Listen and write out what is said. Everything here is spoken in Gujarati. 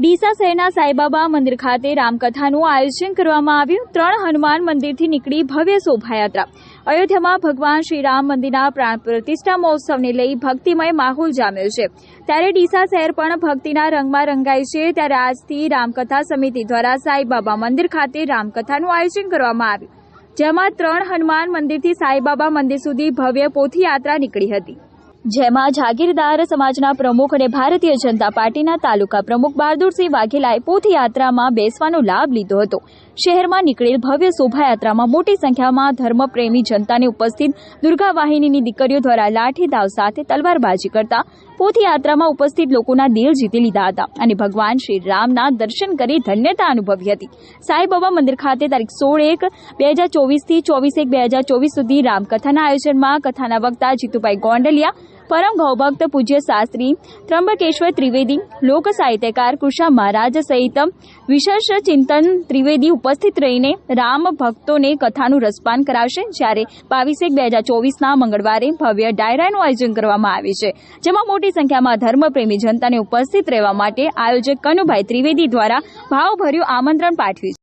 ડીસા શહેરના સાંઈબાબા મંદિર ખાતે રામકથાનું આયોજન કરવામાં આવ્યું. ત્રણ હનુમાન મંદિરથી નીકળી ભવ્ય શોભાયાત્રા. અયોધ્યામાં ભગવાન શ્રી રામ મંદિરના પ્રાણ પ્રતિષ્ઠા મહોત્સવને લઈ ભક્તિમય માહોલ જામ્યો છે. ત્યારે ડીસા શહેર પણ ભક્તિના રંગમાં રંગાય છે. ત્યારે આજથી રામકથા સમિતિ દ્વારા સાંઈબાબા મંદિર ખાતે રામકથાનું આયોજન કરવામાં આવ્યું. જેમાં ત્રણ હનુમાન મંદિરથી સાંઈબાબા મંદિર સુધી ભવ્ય પોથયાત્રા નીકળી હતી. જેમાં જાગીરદાર સમાજના પ્રમુખ અને ભારતીય જનતા પાર્ટીના તાલુકા પ્રમુખ બહાદુરસિંહ વાઘેલાએ પોથયાત્રામાં બેસવાનો લાભ લીધો હતો. શહેરમાં નીકળેલ ભવ્ય શોભાયાત્રામાં મોટી સંખ્યામાં ધર્મપ્રેમી જનતાને ઉપસ્થિત દુર્ગા વાહિનીની દીકરીઓ દ્વારા લાઠી દાવ સાથે તલવારબાજી કરતા પોથયાત્રામાં ઉપસ્થિત લોકોના દિલ જીતી લીધા હતા અને ભગવાન શ્રી રામના દર્શન કરી ધન્યતા અનુભવી હતી. સાંઈબાબા મંદિર ખાતે તારીખ સોળ એક બે હજાર ચોવીસથી ચોવીસ એક બે હજાર ચોવીસ સુધી રામકથાના આયોજનમાં કથાના વક્તા જીતુભાઈ ગોંડલિયા પરમ ગૌભક્ત પૂજ્ય શાસ્ત્રી ત્રંબકેશ્વર ત્રિવેદી, લોક સાહિત્યકાર કૃષા મહારાજ સહિત વિશેષ ચિંતન ત્રિવેદી ઉપસ્થિત રહીને રામ ભક્તોને કથાનું રસપાન કરાવશે. જ્યારે બાવીસ એક બે હજાર ચોવીસના મંગળવારે ભવ્ય ડાયરાનું આયોજન કરવામાં આવે છે, જેમાં મોટી સંખ્યામાં ધર્મપ્રેમી જનતાને ઉપસ્થિત રહેવા માટે આયોજક કનુભાઈ ત્રિવેદી દ્વારા ભાવભર્યું આમંત્રણ પાઠવ્યું